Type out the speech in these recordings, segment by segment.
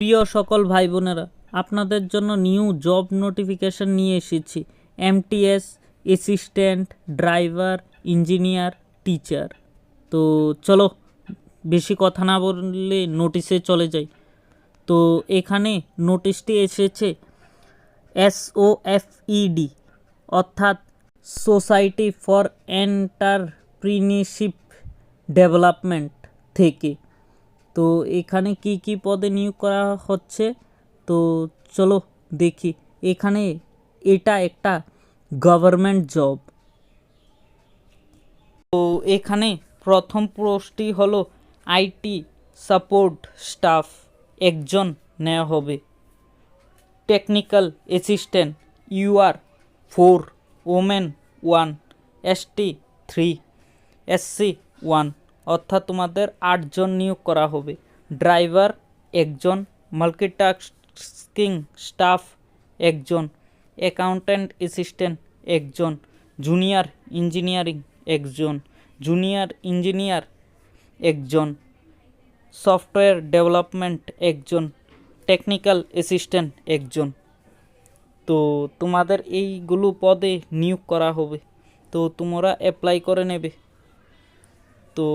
প্রিয় সকল ভাই বোনেরা আপনাদের জন্য নিউ জব নোটিফিকেশন নিয়ে এসেছি। MTS assistant, driver, engineer, teacher. তো চলো, বেশি কথা না বললে নোটিশে চলে যাই। তো এখানে নোটিশটি এসেছে, এসওএফইডি, অর্থাৎ সোসাইটি ফর এন্টারপ্রিনিশিপ ডেভেলপমেন্ট থেকে। তো এখানে কি কি পদে নিয়োগ করা হচ্ছে? তো চলো দেখি। এখানে এটা একটা গভর্নমেন্ট জব তো এখানে প্রথম পোস্টটি হলো আইটি সাপোর্ট স্টাফ একজন নেওয়া হবে। Technical assistant UR four women one ST three SC one অর্থাৎ তোমাদের আটজন নিয়োগ করা হবে। ড্রাইভার একজন, মাল্টিটাস্কিং স্টাফ একজন, অ্যাকাউন্ট্যান্ট অ্যাসিস্ট্যান্ট একজন, জুনিয়র ইঞ্জিনিয়ারিং একজন, জুনিয়র ইঞ্জিনিয়ার একজন, সফটওয়্যার ডেভেলপমেন্ট একজন, টেকনিক্যাল অ্যাসিস্ট্যান্ট একজন। তো তোমাদের এইগুলো পদে নিয়োগ করা হবে। তো তোমরা অ্যাপ্লাই করে নেবে। তো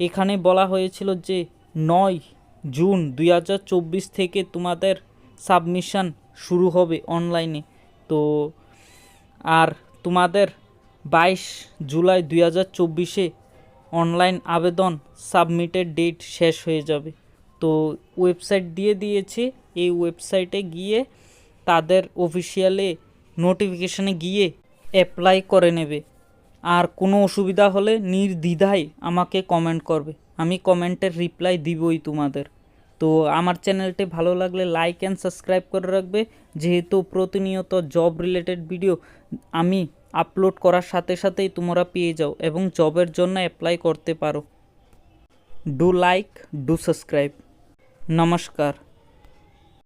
এখানে বলা হয়েছিল যে নয় জুন দুই হাজার চব্বিশ থেকে তোমাদের সাবমিশন শুরু হবে অনলাইনে। তো আর তোমাদের বাইশ জুলাই দুই হাজার চব্বিশে অনলাইন আবেদন সাবমিটের ডেট শেষ হয়ে যাবে। তো ওয়েবসাইট দিয়ে দিয়েছে, এই ওয়েবসাইটে গিয়ে তাদের অফিসিয়ালে নোটিফিকেশানে গিয়ে অ্যাপ্লাই করে নেবে। আর কোনো অসুবিধা হলে নির্দ্বিধায় আমাকে কমেন্ট করবে। আমি কমেন্টের রিপ্লাই দিবই তোমাদের। তো আমার চ্যানেলটি ভালো লাগলে লাইক অ্যান্ড সাবস্ক্রাইব করে রাখবে। যেহেতু প্রতিনিয়ত জব রিলেটেড ভিডিও আমি আপলোড করার সাথে সাথেই তোমরা পেয়ে যাও এবং জবের জন্য অ্যাপ্লাই করতে পারো। ডু লাইক ডু সাবস্ক্রাইব নমস্কার।